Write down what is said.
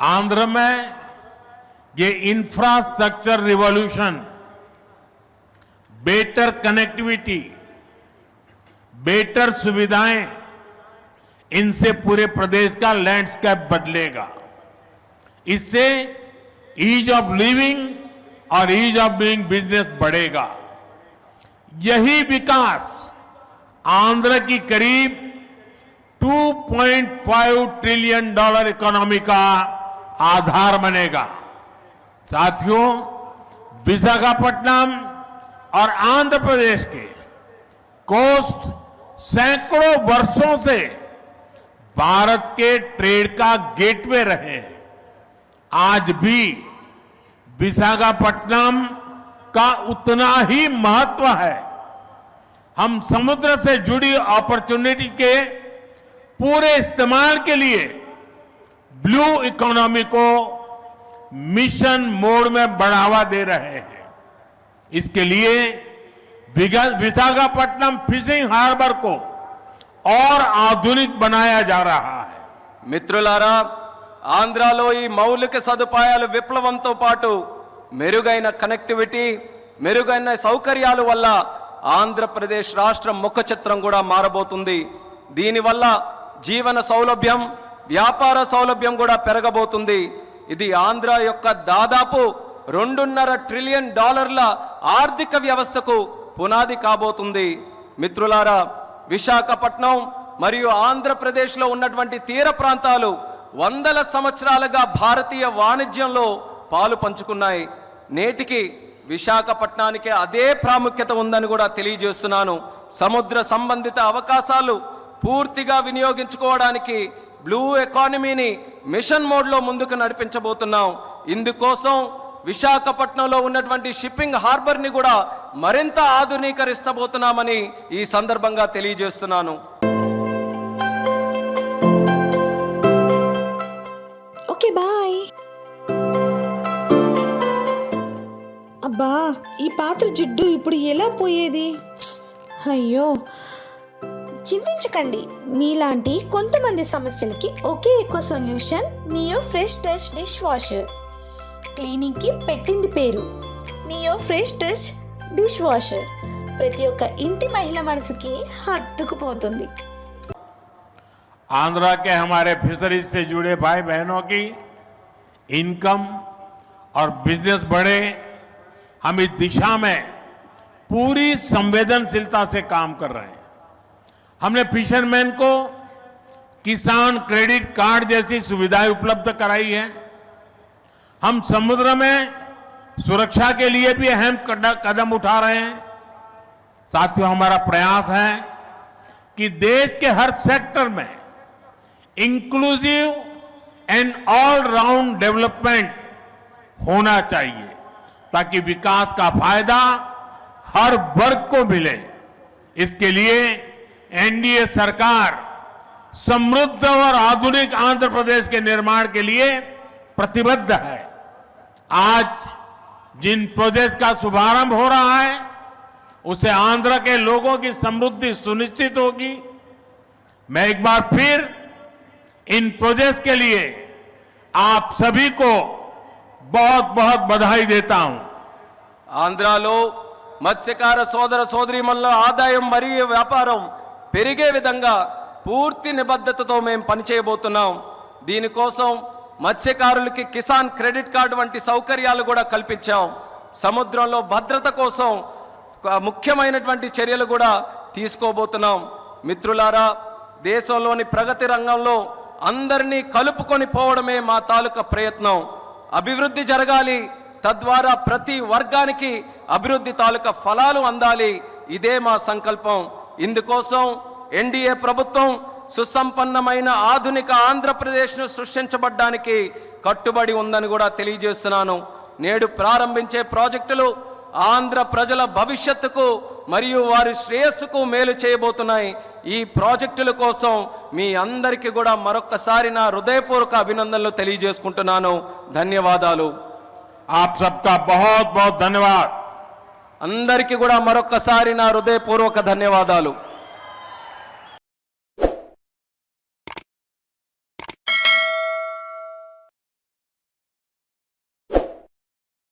आंध्र में ये infrastructure revolution better connectivity better सुविधाएँ, इनसे पूरे प्रदेश का लैंडस्केप बदलेगा। इससे ईज ऑफ़ लिविंग और ईज ऑफ़ डूइंग बिज़नेस बढ़ेगा। यही विकास आंध्र की करीब 2.5 ट्रिलियन डॉलर इकोनॉमी का आधार बनेगा। साथियों, विशाखापट्टनम और आंध्र प्रदेश के कोस्ट सैकड़ों वर्षों से भारत के ट्रेड का गेटवे रहे हैं। आज भी विशाखापट्टनम का उतना ही महत्व है। हम समुद्र से जुड़ी अपॉर्चुनिटी के पूरे इस्तेमाल के लिए ब्लू इकोनॉमी को मिशन मोड में बढ़ावा दे रहे हैं इसके लिए विगा- विशाखापट्टनम फिशिंग हार्बर को और आधुनिक बनाया जा रहा है మిత్రులారా ఆంధ్రాలో ఈ మౌలిక సదుపాయాల విప్లవంతో పాటు మెరుగైన కనెక్టివిటీ మెరుగైన సౌకర్యాల వల్ల ఆంధ్రప్రదేశ్ రాష్ట్రం ముఖ చిత్రం కూడా మారబోతుంది దీనివల్ల జీవన సౌలభ్యం వ్యాపార సౌలభ్యం కూడా పెరగబోతుంది. ఇది ఆంధ్ర యొక్క దాదాపు రెండున్నర ట్రిలియన్ డాలర్ల ఆర్థిక వ్యవస్థకు పునాది కాబోతుంది. మిత్రులారా విశాఖపట్నం మరియు ఆంధ్రప్రదేశ్లో ఉన్నటువంటి తీర ప్రాంతాలు వందల సంవత్సరాలుగా భారతీయ వాణిజ్యంలో పాలు పంచుకున్నాయి. నేటికి విశాఖపట్నానికి అదే ప్రాముఖ్యత ఉందని కూడా తెలియజేస్తున్నాను. సముద్ర సంబంధిత అవకాశాలు పూర్తిగా వినియోగించుకోవడానికి బ్లూ ఎకానమీని మిషన్ మోడ్లో ముందుకు నడిపించబోతున్నాం. ఇందుకోసం విశాఖపట్నంలో ఉన్నటువంటి షిప్పింగ్ హార్బర్ని కూడా మరింత ఆధునీకరిస్తబోతున్నామని ఈ సందర్భంగా తెలియజేస్తున్నాను. Okay bye. అబ్బా ఈ పాత్ర జిడ్డు ఇప్పుడు ఎలా పోయేది? అయ్యో చింతించకండి మీలాంటి కొంతమంది సమస్యలకి ఒకే ఎక్కువ solution Neo Fresh Touch dish washer క్లీనింగ్కి పెట్టింది పేరు Neo Fresh Touch dish washer ప్రతి ఒక్క ఇంటి మహిళ మనసుకి హత్తుకుపోతుంది आंध्रा के हमारे फिशरीज से जुड़े भाई बहनों की इनकम और बिजनेस बढ़े हम इस दिशा में पूरी संवेदनशीलता से काम कर रहे हैं हमने फिशरमैन को किसान क्रेडिट कार्ड जैसी सुविधाएँ उपलब्ध कराई है। हम समुद्र में सुरक्षा के लिए भी अहम कदम उठा रहे हैं। साथियों, हमारा प्रयास है कि देश के हर सेक्टर में inclusive and all round development होना चाहिए, ताकि विकास का फ़ायदा हर वर्ग को मिले। इसके लिए एनडीए सरकार समृद्ध और आधुनिक आंध्र प्रदेश के निर्माण के लिए प्रतिबद्ध है आज जिन प्रोजेक्ट का शुभारंभ हो रहा है उसे आंध्र के लोगों की समृद्धि सुनिश्चित होगी मैं एक बार फिर इन प्रोजेक्ट के लिए आप सभी को बहुत बहुत बधाई देता हूं ఆంధ్రాలో మత్స్యకార సోదర సోదరీమణుల ఆదాయం మరియు వ్యాపారం పెరిగే విధంగా పూర్తి నిబద్ధతతో మేము పనిచేయబోతున్నాం. దీనికోసం మత్స్యకారులకి కిసాన్ క్రెడిట్ కార్డు వంటి సౌకర్యాలు కూడా కల్పించాం. సముద్రంలో భద్రత కోసం ముఖ్యమైనటువంటి చర్యలు కూడా తీసుకోబోతున్నాం. మిత్రులారా దేశంలోని ప్రగతి రంగంలో అందరినీ కలుపుకొని పోవడమే మా తాలూకా ప్రయత్నం. అభివృద్ధి జరగాలి తద్వారా ప్రతి వర్గానికి అభివృద్ధి తాలూకా ఫలాలు అందాలి ఇదే మా సంకల్పం. ఇందుకోసం ఎన్డీఏ ప్రభుత్వం సుసంపన్నమైన ఆధునిక ఆంధ్రప్రదేశ్ను సృష్టించబడ్డానికి కట్టుబడి ఉందని కూడా తెలియజేస్తున్నాను. నేడు ప్రారంభించే ప్రాజెక్టులు ఆంధ్ర ప్రజల భవిష్యత్తుకు మరియు వారి శ్రేయస్సుకు మేలు చేయబోతున్నాయి. ఈ ప్రాజెక్టుల కోసం మీ అందరికీ కూడా మరొక్కసారి నా హృదయపూర్వక అభినందనలు తెలియజేసుకుంటున్నాను. ధన్యవాదాలు. ఆప్ సబ్కా బహుత్ బహుత్ ధన్యవాద్ అందరికీ కూడా మరొక్కసారి నా హృదయపూర్వక ధన్యవాదాలు.